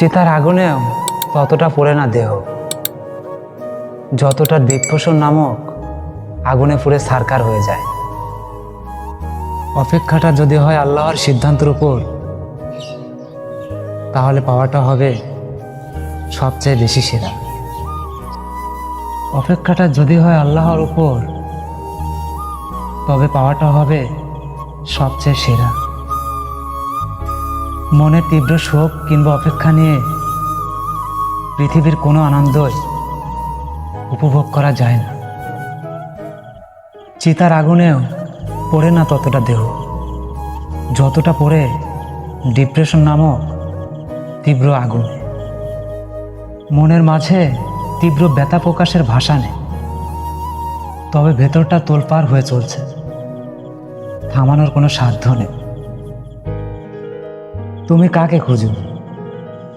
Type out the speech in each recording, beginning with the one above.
চিতার আগুনেও ততটা পড়ে না দেহ। যতটা দীপপ্রসন নামক আগুনে পুড়ে সারকার হয়ে যায়। অপেক্ষাটা যদি হয় আল্লাহর সিদ্ধান্তের উপর, তাহলে পাওয়াটা হবে সবচেয়ে বেশি সেরা। অপেক্ষাটা যদি হয় আল্লাহর উপর, তবে পাওয়াটা হবে সবচেয়ে সেরা। মনে তীব্র শোক কিংবা অপেক্ষা নিয়ে পৃথিবীর কোনো আনন্দই উপভোগ করা যায় না। চিতার আগুনেও পড়ে না ততটা দেহ। যতটা পড়ে ডিপ্রেশন নামক তীব্র আগুন। মনের মাঝে তীব্র ব্যথা প্রকাশের ভাষা নেই। তবে ভেতরটা তোলপার হয়ে চলছে। থামানোর কোনো সাধ্য নেই। তুমি কাকে খুঁজো?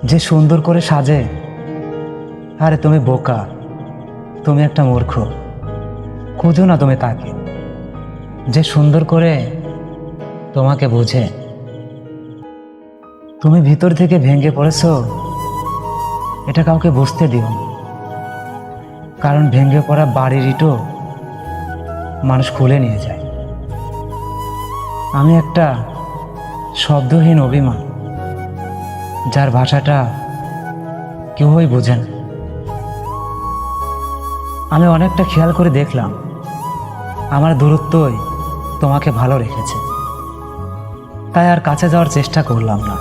যে সুন্দর করে সাজে? আরে তুমি বোকা। তুমি একটা মূর্খ। খুঁজো না তুমি তাকে যে সুন্দর করে তোমাকে বোঝে। তুমি ভিতর থেকে ভেঙে পড়েছো। এটা কাউকে বুঝতে দিও কারণ ভেঙে পড়া বাড়ির ইটো মানুষ খুলে নিয়ে যায়। আমি একটা শব্দহীন অভিমান। যার ভাষাটা কেউই বোঝে না। আমি অনেকটা খেয়াল করে দেখলাম, আমার দূরত্বই তোমাকে ভালো রেখেছে। তাই আর কাছে যাওয়ার চেষ্টা করলাম না।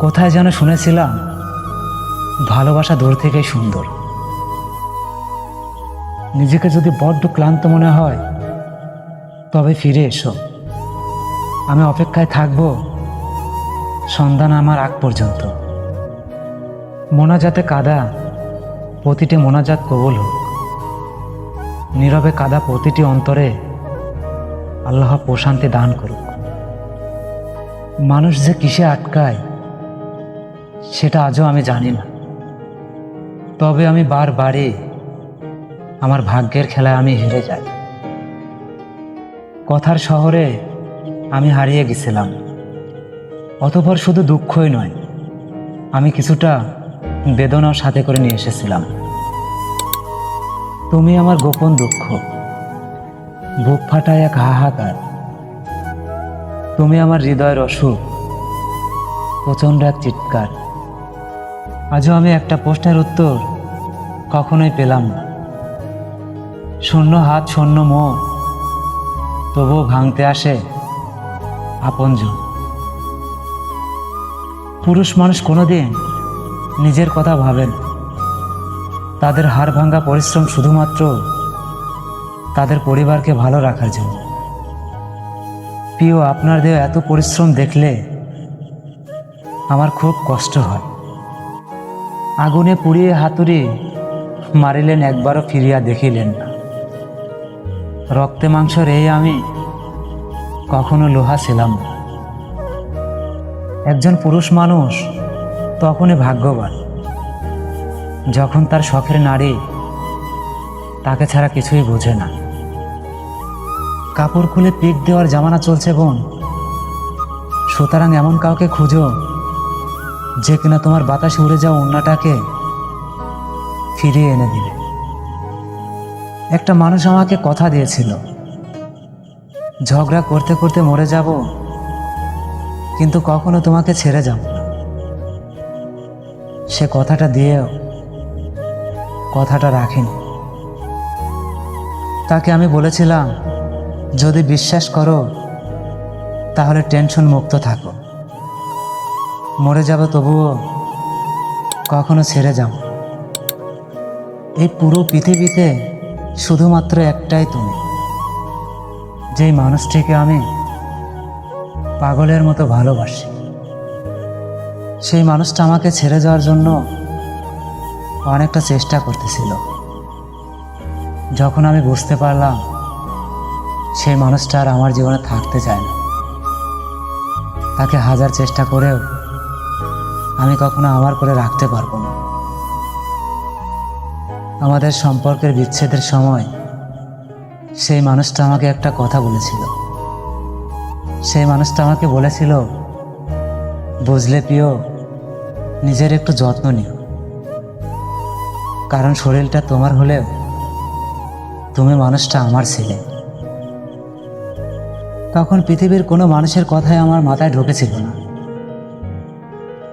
কোথায় যেন শুনেছিলাম, ভালোবাসা দূর থেকেই সুন্দর। নিজেকে যদি বড্ড ক্লান্ত মনে হয়, তবে ফিরে এসো। আমি অপেক্ষায় থাকব সন্ধান আমার আগ পর্যন্ত। মোনাজাতে কাদা, প্রতিটি মোনাজাত কবুল হোক। নীরবে কাদা প্রতিটি অন্তরে আল্লাহ প্রশান্তি দান করুক। মানুষ যে কিসে আটকায়, সেটা আজও আমি জানি না। তবে আমি বারবারই আমার ভাগ্যের খেলায় আমি হেরে যাই। কথার শহরে আমি হারিয়ে গেছিলাম। অতপর শুধু দুঃখই নয়, আমি কিছুটা বেদনাও সাথে করে নিয়ে এসেছিলাম। তুমি আমার গোপন দুঃখ, বুক ফাটায় এক হাহাকার। তুমি আমার হৃদয়ের অসুখ, প্রচণ্ড এক চিৎকার। আজও আমি একটা প্রশ্নের উত্তর কখনোই পেলাম না। শূন্য হাত, শূন্য মন তবুও ভাঙতে আসে আপনজন। পুরুষ মানুষ কোনোদিন নিজের কথা ভাবেন। তাদের হাড় ভাঙ্গা পরিশ্রম শুধুমাত্র তাদের পরিবারকে ভালো রাখার জন্য। প্রিয়, আপনার দেহ এত পরিশ্রম দেখলে আমার খুব কষ্ট হয়। আগুনে পুড়িয়ে হাতুড়ি মারিলেন, একবারও ফিরিয়া দেখিলেন না। রক্তে মাংসর এই আমি কখনো লোহা ছিলাম না। একজন পুরুষ মানুষ, তখনই ভাগ্যবান। যখন তার শখের নারী, তাকে ছাড়া কিছুই বোঝে না। কাপড় খুলে পিক দেওয়ার জামানা চলছে বোন। সুতরাং এমন কাউকে খুঁজো, যে কিনা তোমার বাতাসে উড়ে যাওয়া অন্যটাকে ফিরিয়ে এনে দিবে। একটা মানুষ আমাকে কথা দিয়েছিল, ঝগড়া করতে করতে মরে যাব কিন্তু কখনো তোমাকে ছেড়ে যাব না। সে কথাটা দিয়েও কথাটা রাখিনি। তাকে আমি বলেছিলাম, যদি বিশ্বাস করো, তাহলে টেনশন মুক্ত থাকো। মরে যাবে তবুও কখনো ছেড়ে যাব এই পুরো পৃথিবীতে শুধুমাত্র একটাই তুমি, যেই মানুষটিকে আমি পাগলের মতো ভালোবাসি। সেই মানুষটা আমাকে ছেড়ে যাওয়ার জন্য অনেকটা চেষ্টা করতেছিল। যখন আমি বুঝতে পারলাম, সেই মানুষটা আর আমার জীবনে থাকতে চায় না। তাকে হাজার চেষ্টা করেও আমি কখনো আমার করে রাখতে পারব না। আমাদের সম্পর্কের বিচ্ছেদের সময় সেই মানুষটা আমাকে একটা কথা বলেছিল। সেই মানুষটা আমাকে বলেছিল, বুঝলে প্রিয়, নিজের একটু যত্ন নিও। কারণ শরীরটা তোমার হলেও তুমি মানুষটা আমার ছেলে। তখন পৃথিবীর কোনো মানুষের কথাই আমার মাথায় ঢুকেছিল না।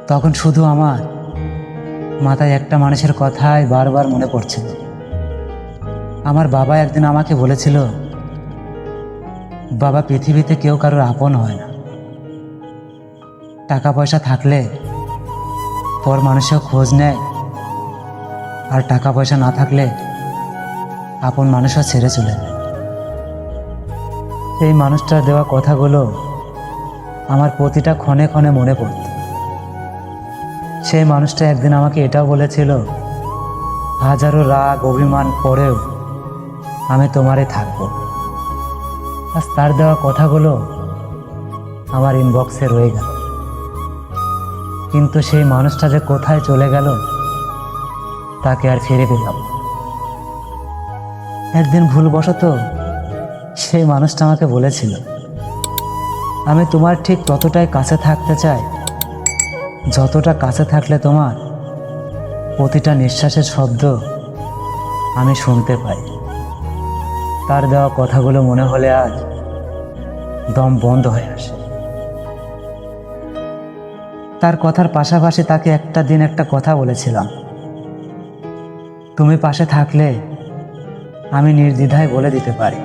তখন শুধু আমার মাথায় একটা মানুষের কথাই বারবার মনে পড়ছিল। আমার বাবা একদিন আমাকে বলেছিল বাবা পৃথিবীতে কেউ কারোর আপন হয় না। টাকা পয়সা থাকলে পর মানুষেও খোঁজ নেয়। আর টাকা পয়সা না থাকলে আপন মানুষও ছেড়ে চলে যায়। সেই মানুষটার দেওয়া কথাগুলো আমার প্রতিটা ক্ষণে ক্ষণে মনে পড়ত। সেই মানুষটা একদিন আমাকে এটাও বলেছিল, হাজারো রাগ, অভিমান, পরেও আমি তোমারে থাকব। আজ তার দেওয়া কথাগুলো আমার ইনবক্সে রয়ে গেল। কিন্তু সেই মানুষটা যে কোথায় চলে গেল, তাকে আর ফিরে পেলাম একদিন ভুলবশত সেই মানুষটা আমাকে বলেছিল, আমি তোমার ঠিক ততটাই কাছে থাকতে চাই, যতটা কাছে থাকলে তোমার প্রতিটা নিঃশ্বাসের শব্দ আমি শুনতে পাই। তার দেওয়া কথাগুলো মনে হলে আজ দম বন্ধ হয়ে আসে। তার কথার পাশাপাশি তাকে একটা দিন একটা কথা বলেছিলাম। তুমি পাশে থাকলে আমি নির্দ্বিধায় বলে দিতে পারি।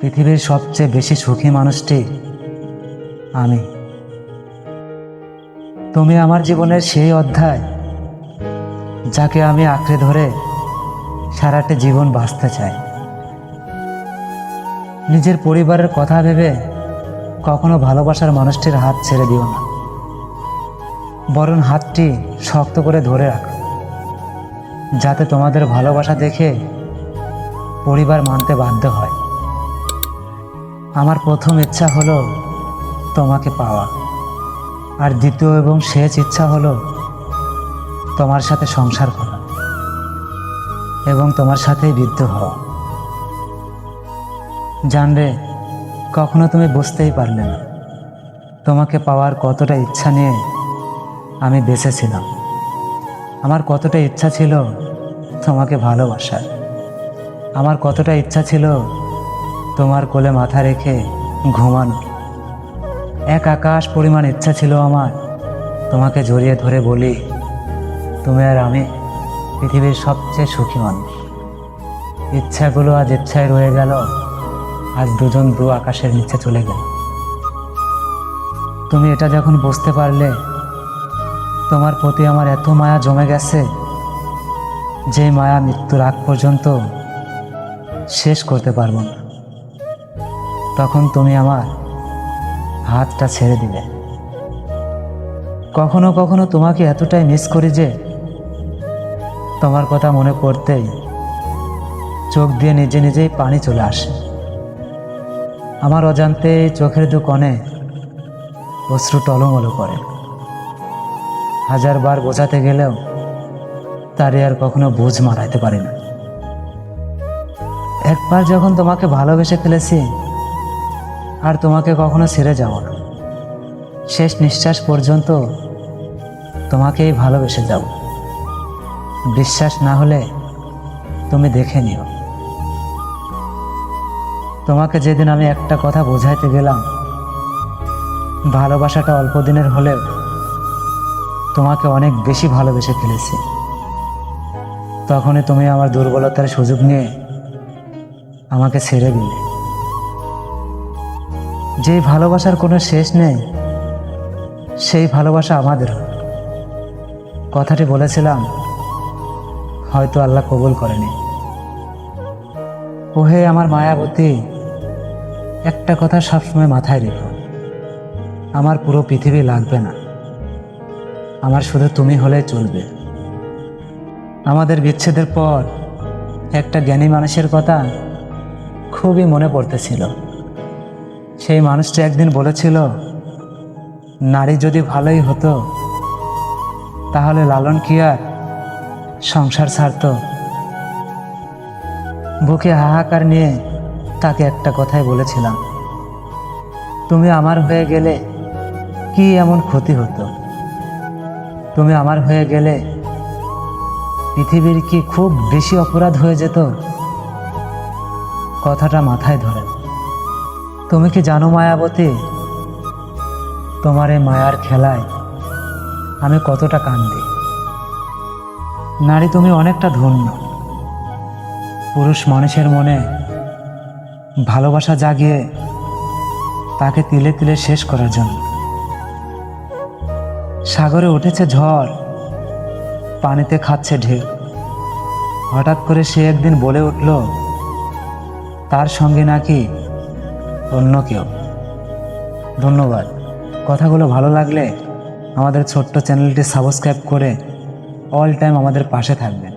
পৃথিবীর সবচেয়ে বেশি সুখী মানুষটি আমি। তুমি আমার জীবনের সেই অধ্যায় যাকে আমি আঁকড়ে ধরে সারাটা জীবন বাঁচতে চাই। নিজের পরিবারের কথা ভেবে কখনো ভালোবাসার মানুষটির হাত ছেড়ে দিও না। বরং হাতটি শক্ত করে ধরে রাখো। যাতে তোমাদের ভালোবাসা দেখে পরিবার মানতে বাধ্য হয়। আমার প্রথম ইচ্ছা হলো তোমাকে পাওয়া। আর দ্বিতীয় এবং শেষ ইচ্ছা হলো তোমার সাথে সংসার করা। এবং তোমার সাথেই বৃদ্ধ হওয়া। জানবে কখনো তুমি বুঝতেই পারলে না। তোমাকে পাওয়ার কতটা ইচ্ছা নিয়ে আমি বেঁচেছিলাম আমার কতটা ইচ্ছা ছিল তোমাকে ভালোবাসার। আমার কতটা ইচ্ছা ছিল তোমার কোলে মাথা রেখে ঘুমানো এক আকাশ পরিমাণ ইচ্ছা ছিল আমার, তোমাকে জড়িয়ে ধরে বলি, তুমি আর আমি পৃথিবীর সবচেয়ে সুখী মানুষ। ইচ্ছাগুলো আজ ইচ্ছায় রয়ে গেল। আজ দুজন দু আকাশের নিচে চলে গেল। তুমি এটা যখন বুঝতে পারলে, তোমার প্রতি আমার এত মায়া জমে গেছে, যে মায়া মৃত্যুর আগ পর্যন্ত শেষ করতে পারব না। তখন তুমি আমার হাতটা ছেড়ে দিলে। কখনো কখনো তোমাকে এতটাই মিস করি যে, তোমার কথা মনে পড়তেই চোখ দিয়ে নিজে নিজেই পানি চলে আসে। আমার অজান্তে চোখের দু কণে অশ্রু টলমলো করে। হাজারবার বোঝাতে গেলেও তারে আর কখনো বুঝ মারাইতে পারি না। একবার যখন তোমাকে ভালোবেসে ফেলেছি, আর তোমাকে কখনো ছেড়ে যাব না। শেষ নিঃশ্বাস পর্যন্ত তোমাকেই ভালোবেসে যাব। বিশ্বাস না হলে তুমি দেখে নিও। তোমাকে যেদিন আমি একটা কথা বোঝাইতে গেলাম, ভালোবাসাটা অল্প দিনের হলেও তোমাকে অনেক বেশি ভালোবেসে ফেলেছি। তখনই তুমি আমার দুর্বলতার সুযোগ নিয়ে আমাকে ছেড়ে দিলে। যেই ভালোবাসার কোনো শেষ নেই, সেই ভালোবাসা আমাদের। কথাটি বলেছিলাম, হয়তো আল্লাহ কবুল করেনি। ওহে আমার মায়াবতী একটা কথা সবসময় মাথায় রেখো। আমার পুরো পৃথিবী লাগবে না। আমার শুধু তুমি হলে চলবে। আমাদের বিচ্ছেদের পর একটা জ্ঞানী মানুষের কথা খুবই মনে পড়তেছিল। সেই মানুষটি একদিন বলেছিল, নারী যদি ভালোই হতো, তাহলে লালন কি আর? সংসার ছাড়ত। বুকে হাহাকার নিয়ে তাকে একটা কথাই বলেছিলাম। তুমি আমার হয়ে গেলে কি এমন ক্ষতি হতো? তুমি আমার হয়ে গেলে পৃথিবীর কি খুব বেশি অপরাধ হয়ে যেত? কথাটা মাথায় ধরে। তুমি কি জানো মায়াবতী? তোমার এই মায়ার খেলায় আমি কতটা কান্দি। নারী তুমি অনেকটা ধন্য। পুরুষ মানুষের মনে ভালোবাসা জাগিয়ে তাকে তিলে তিলে শেষ করার জন্য। সাগরে উঠেছে ঝড়, পানিতে খাচ্ছে ঢেউ। হঠাৎ করে সে একদিন বলে উঠল, তার সঙ্গে নাকি অন্য কেউ? ধন্যবাদ। কথাগুলো ভালো লাগলে আমাদের ছোট্ট চ্যানেলটি সাবস্ক্রাইব করে অল টাইম আমাদের পাশে থাকবেন।